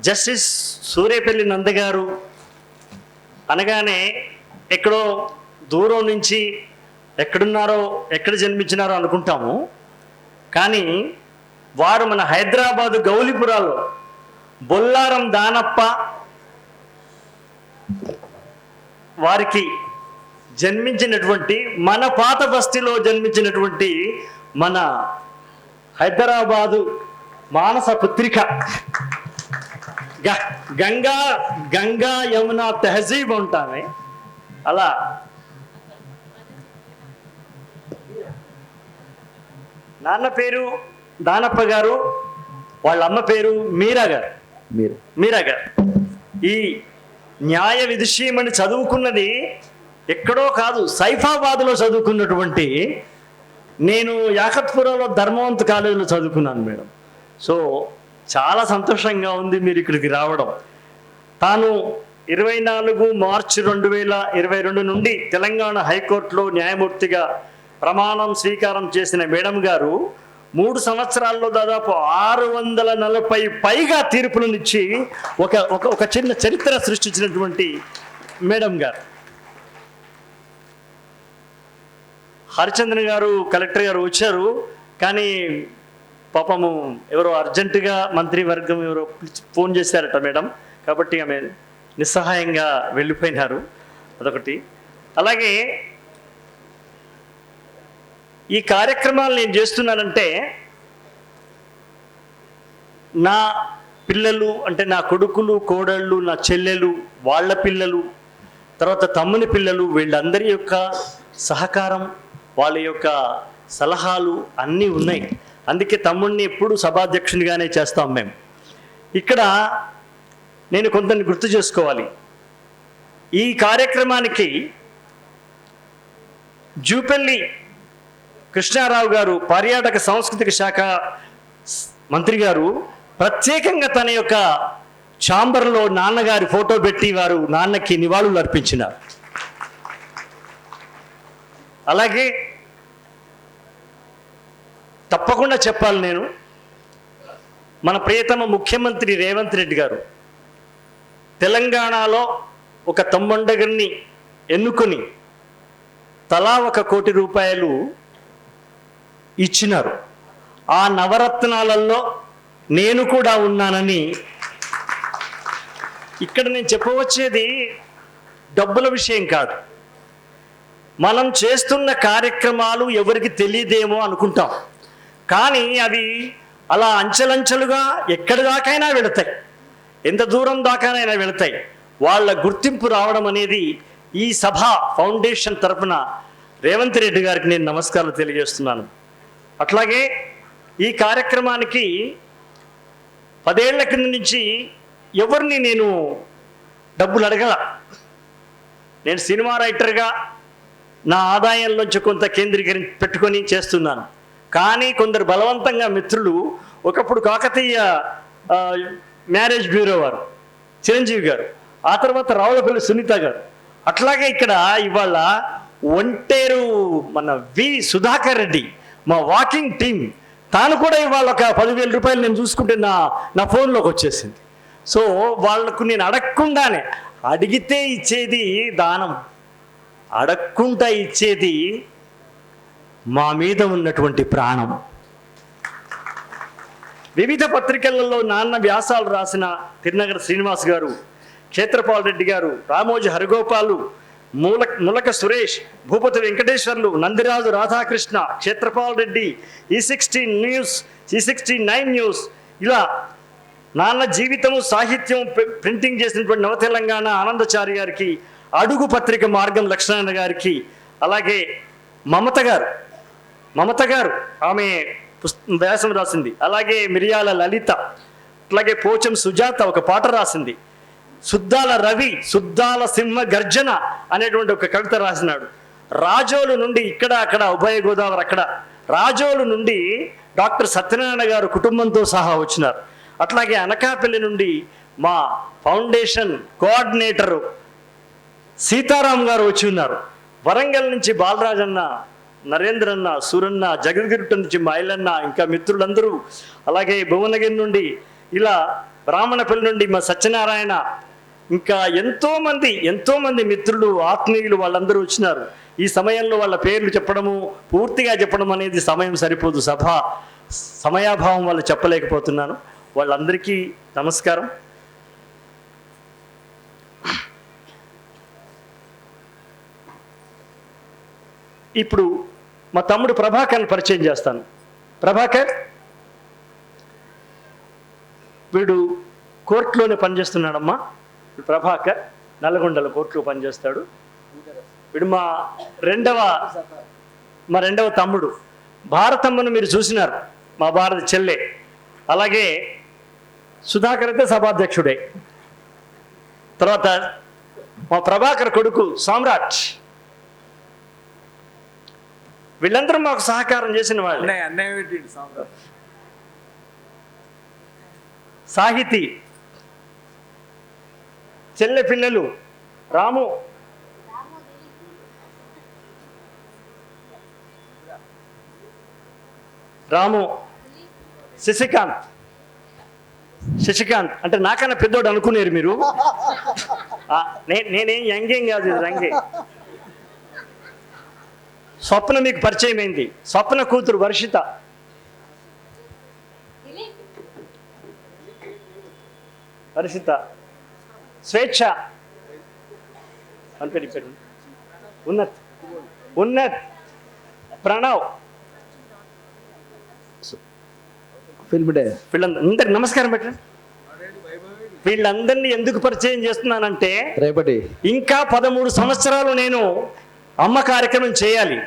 Justice Suryapalli నందగారు అనగానే ఎక్కడో దూరం నుంచి ఎక్కడున్నారో ఎక్కడ జన్మించినారో అనుకుంటాము. కానీ వారు మన హైదరాబాదు గౌలిపురాలో బొల్లారం దానప్ప వారికి జన్మించినటువంటి మన పాత బస్తీలో జన్మించినటువంటి మన హైదరాబాదు మానస పుత్రిక గంగా గంగా యమున తెహజీబ్ ఉంటామే. అలా. నాన్న పేరు దానప్ప గారు వాళ్ళ అమ్మ పేరు మీరా గారు. మీరు. మీరా గారు. ఈ న్యాయ విదుషీయమని చదువుకున్నది ఎక్కడో కాదు సైఫాబాద్లో చదువుకున్నటువంటి నేను యాకత్పురంలో ధర్మవంత్ కాలేజీలో చదువుకున్నాను మేడం. సో చాలా సంతోషంగా ఉంది మీరు ఇక్కడికి రావడం. తాను ఇరవై నాలుగు మార్చి రెండు వేల ఇరవై రెండు నుండి తెలంగాణ హైకోర్టులో న్యాయమూర్తిగా ప్రమాణం స్వీకారం చేసిన మేడం గారు మూడు సంవత్సరాల్లో దాదాపు ఆరు వందల నలభై పైగా తీర్పులనిచ్చి ఒక ఒక ఒక చిన్న చరిత్ర సృష్టించినటువంటి మేడం గారు. హరిచంద్రన్ గారు కలెక్టర్ గారు వచ్చారు. కానీ పాపము ఎవరో అర్జెంటుగా మంత్రివర్గం ఎవరో ఫోన్ చేశారట మేడం. కాబట్టి ఆమె నిస్సహాయంగా వెళ్ళిపోయినారు. అదొకటి. అలాగే ఈ కార్యక్రమాలు నేను చేస్తున్నానంటే నా పిల్లలు అంటే నా కొడుకులు కోడళ్ళు నా చెల్లెలు వాళ్ళ పిల్లలు తర్వాత తమ్ముని పిల్లలు వీళ్ళందరి యొక్క సహకారం వాళ్ళ యొక్క సలహాలు అన్నీ ఉన్నాయి. అందుకే తమ్ముడిని ఎప్పుడు సభాధ్యక్షునిగానే చేస్తాం మేము ఇక్కడ నేను కొంతని గుర్తు చేసుకోవాలి. ఈ కార్యక్రమానికి జూపల్లి కృష్ణారావు గారు పర్యాటక సాంస్కృతిక శాఖ మంత్రి గారు ప్రత్యేకంగా తన యొక్క ఛాంబర్లో నాన్నగారి ఫోటో పెట్టి వారు నాన్నకి నివాళులు అర్పించినారు. అలాగే తప్పకుండా చెప్పాలి నేను. మన ప్రియతమ ముఖ్యమంత్రి రేవంత్ రెడ్డి గారు తెలంగాణలో ఒక తమ్మండగర్ని ఎన్నుకొని తలా ఒక కోటి రూపాయలు ఇచ్చినారు. ఆ నవరత్నాలలో నేను కూడా ఉన్నానని ఇక్కడ నేను చెప్పవచ్చేది డబ్బుల విషయం కాదు. మనం చేస్తున్న కార్యక్రమాలు ఎవరికి తెలియదేమో అనుకుంటాం. కానీ అవి అలా అంచెలంచెలుగా ఎక్కడి దాకైనా వెళతాయి. ఎంత దూరం దాకానైనా వెళతాయి. వాళ్ళ గుర్తింపు రావడం అనేది ఈ సభ ఫౌండేషన్ తరపున రేవంత్ రెడ్డి గారికి నేను నమస్కారాలు తెలియజేస్తున్నాను. అట్లాగే ఈ కార్యక్రమానికి పదేళ్ళ కింద నుంచి ఎవరిని నేను డబ్బులు అడగల. నేను సినిమా రైటర్గా నా ఆదాయంలోంచి కొంత కేంద్రీకరి పెట్టుకొని చేస్తున్నాను. కానీ కొందరు బలవంతంగా మిత్రులు ఒకప్పుడు కాకతీయ మ్యారేజ్ బ్యూరో వారు చిరంజీవి గారు ఆ తర్వాత రావులపల్లి సునీత గారు. అట్లాగే ఇక్కడ ఇవాళ ఒంటేరు మన వి సుధాకర్ రెడ్డి మా వాకింగ్ టీం తాను కూడా ఇవాళ ఒక పదివేల రూపాయలు నేను చూసుకుంటే నా నా ఫోన్లోకి వచ్చేసింది. సో వాళ్ళకు నేను అడగకుండానే అడిగితే ఇచ్చేది దానం అడగకుండా ఇచ్చేది మా మీద ఉన్నటువంటి ప్రాణం. వివిధ పత్రికలలో నాన్న వ్యాసాలు రాసిన తిరునగర శ్రీనివాస్ గారు క్షేత్రపాల్ రెడ్డి గారు రామోజీ హరిగోపాలు మూల ములక సురేష్ భూపతి వెంకటేశ్వర్లు నందిరాజు రాధాకృష్ణ క్షేత్రపాల్ రెడ్డి ఈ సిక్స్టీన్ న్యూస్ ఈ సిక్స్టీన్ నైన్ న్యూస్ ఇలా నాన్న జీవితము సాహిత్యం ప్రింటింగ్ చేసినటువంటి నవ తెలంగాణ ఆనందచారి గారికి అడుగు పత్రిక మార్గం లక్ష్మణ గారికి అలాగే మమత గారు మమత గారు ఆమె వ్యాసం రాసింది. అలాగే మిరియాల లలిత అట్లాగే పోచం సుజాత ఒక పాట రాసింది. సుద్దాల రవి సుద్దాల సింహ గర్జన అనేటువంటి ఒక కవిత రాసినాడు. రాజోలు నుండి ఇక్కడ అక్కడ ఉభయ గోదావరి అక్కడ రాజోలు నుండి డాక్టర్ సత్యనారాయణ గారు కుటుంబంతో సహా వచ్చినారు. అట్లాగే అనకాపల్లి నుండి మా ఫౌండేషన్ కోఆర్డినేటరు సీతారాం గారు వచ్చి ఉన్నారు. వరంగల్ నుంచి బాలరాజన్న నరేంద్రన్న నరేంద్ర అన్న సూరన్న జగద్గిరిట నుంచి మైలన్న ఇంకా మిత్రులందరూ అలాగే భువనగిరి నుండి ఇలా బ్రాహ్మణపల్లి నుండి మా సత్యనారాయణ ఇంకా ఎంతోమంది ఎంతోమంది మిత్రులు ఆత్మీయులు వాళ్ళందరూ వచ్చినారు. ఈ సమయంలో వాళ్ళ పేర్లు చెప్పడము పూర్తిగా చెప్పడం అనేది సమయం సరిపోదు సభ. సమయాభావం వల్ల చెప్పలేకపోతున్నాను వాళ్ళందరికీ నమస్కారం. ఇప్పుడు మా తమ్ముడు ప్రభాకర్ని పరిచయం చేస్తాను. ప్రభాకర్ వీడు కోర్టులోనే పనిచేస్తున్నాడమ్మా. ప్రభాకర్ నల్గొండల కోర్టులో పనిచేస్తాడు. వీడు మా రెండవ మా రెండవ తమ్ముడు. భారతమ్మను మీరు చూసినారు మా భారత చెల్లె. అలాగే సుధాకర్ అయితే సభాధ్యక్షుడే. తర్వాత మా ప్రభాకర్ కొడుకు సామ్రాట్. వీళ్ళందరూ మాకు సహకారం చేసిన వాళ్ళు. సాహితీ చెల్లె పిల్లలు రాము. రాము శశికాంత్. శశికాంత్ అంటే నాకన్నా పెద్దోడు అనుకునేరు మీరు. నేనేం యంగేం కాదు ఇది రంగే. స్వప్న మీకు పరిచయం అయింది స్వప్న కూతురు వర్షిత. వర్షిత. స్వేచ్ఛ. అని పేరు ఉన్నత్. ఉన్నత్. ప్రణవ్. వీళ్ళందరికి నమస్కారం పెట్టండి. వీళ్ళందరినీ ఎందుకు పరిచయం చేస్తున్నానంటే రేపటి. ఇంకా పదమూడు సంవత్సరాలు నేను అమ్మ కార్యక్రమం చేయాలి.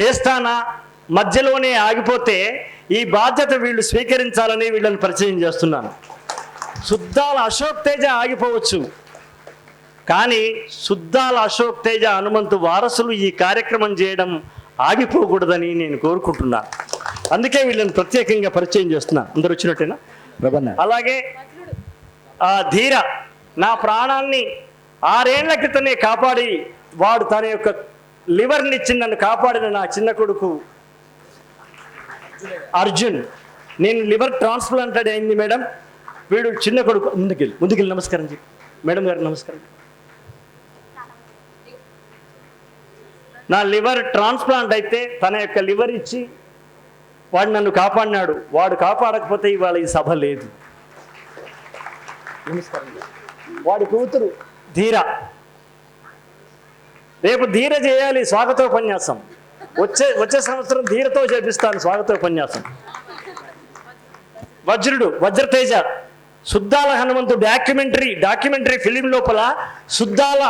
చేస్తానా? మధ్యలోనే ఆగిపోతే ఈ బాధ్యత వీళ్ళు స్వీకరించాలని వీళ్ళని పరిచయం చేస్తున్నాను. శుద్ధాల అశోక్ తేజ ఆగిపోవచ్చు. కానీ శుద్ధాల అశోక్ తేజ హనుమంతు వారసులు ఈ కార్యక్రమం చేయడం ఆగిపోకూడదని నేను కోరుకుంటున్నాను. అందుకే వీళ్ళని ప్రత్యేకంగా పరిచయం చేస్తున్నాను అందరు వచ్చినట్టేనా? అలాగే ఆ ధీర నా ప్రాణాన్ని ఆరేళ్ళ క్రితమే కాపాడి వాడు తన యొక్క లివర్ని ఇచ్చి నన్ను కాపాడిన నా చిన్న కొడుకు అర్జున్. నేను లివర్ ట్రాన్స్ప్లాంటెడ్ అయింది మేడం. వీడు చిన్న కొడుకు. ముందుకెళ్ళి. ముందుకెళ్ళి. నమస్కారం చెప్పి మేడం గారు నమస్కారం. నా లివర్ ట్రాన్స్ప్లాంట్ అయితే తన యొక్క లివర్ ఇచ్చి వాడు నన్ను కాపాడినాడు. వాడు కాపాడకపోతే ఇవాళ ఈ సభ లేదు. వాడి కూతురు ధీరా. రేపు ధీర చేయాలి స్వాగతోపన్యాసం వచ్చే వచ్చే సంవత్సరం ధీరతో చేపిస్తాను స్వాగతోపన్యాసం వజ్రుడు Vajrateja Suddala Hanumanthu documentary documentary film లోపల శుద్ధాల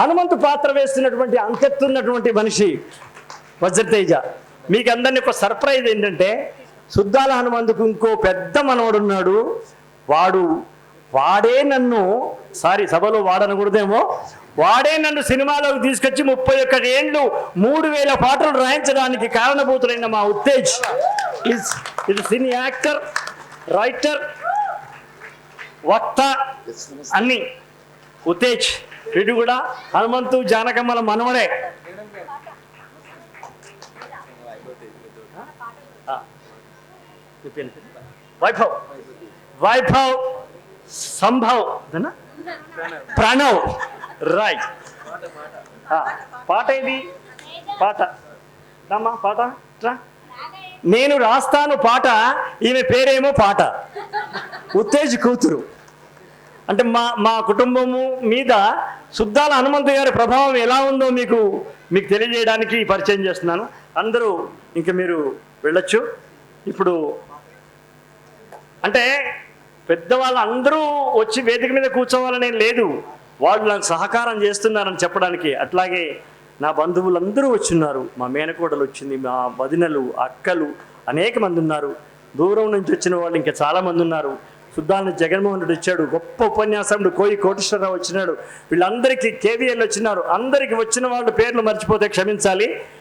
హనుమంతు పాత్ర వేస్తున్నటువంటి అంకెత్తున్నటువంటి మనిషి వజ్రతేజ. మీకు అందరినీ ఒక సర్ప్రైజ్ ఏంటంటే శుద్ధాల హనుమంతుకు ఇంకో పెద్ద మనవడున్నాడు. వాడు వాడే నన్ను సారీ సభలో వాడనకూడదేమో వాడే నన్ను సినిమాలోకి తీసుకొచ్చి ముప్పై ఒక్కటి ఏండ్లు మూడు వేల పాటలు రాయించడానికి కారణభూతులైన మా ఉత్తేజ్. ఇస్ ఇది సినీ యాక్టర్ రైటర్ వక్త అన్ని. ఉత్తేజ్ వీడు కూడా హనుమంతు జానకమ్మల మనవడే. వైభవ్. వైభవ్ సంభవ్. ప్రణవ్. రైట్. పాట ఇది పాట. రామ్మా పాట రా. నేను రాస్తాను పాట ఈమె పేరేమో పాట. ఉత్తేజ్ కూతురు. అంటే మా మా కుటుంబము మీద శుద్ధాల హనుమంతు గారి ప్రభావం ఎలా ఉందో మీకు మీకు తెలియజేయడానికి పరిచయం చేస్తున్నాను. అందరూ ఇంక మీరు వెళ్ళొచ్చు. ఇప్పుడు అంటే పెద్దవాళ్ళు అందరూ వచ్చి వేదిక మీద కూర్చోవాలనే లేదు. వాళ్ళు నాకు సహకారం చేస్తున్నారని చెప్పడానికి అట్లాగే నా బంధువులందరూ వచ్చిన్నారు. మా మేనకోడలు వచ్చింది మా వదినలు అక్కలు అనేక మంది ఉన్నారు. దూరం నుంచి వచ్చిన వాళ్ళు ఇంకా చాలామంది ఉన్నారు. సుద్దాన్ని జగన్మోహన్ రెడ్డి వచ్చాడు గొప్ప ఉపన్యాసకుడు కోయి కోటేశ్వరరావు వచ్చినాడు. వీళ్ళందరికీ కేవీఎల్ వచ్చినారు. అందరికి వచ్చిన వాళ్ళ పేర్లు మర్చిపోతే క్షమించాలి.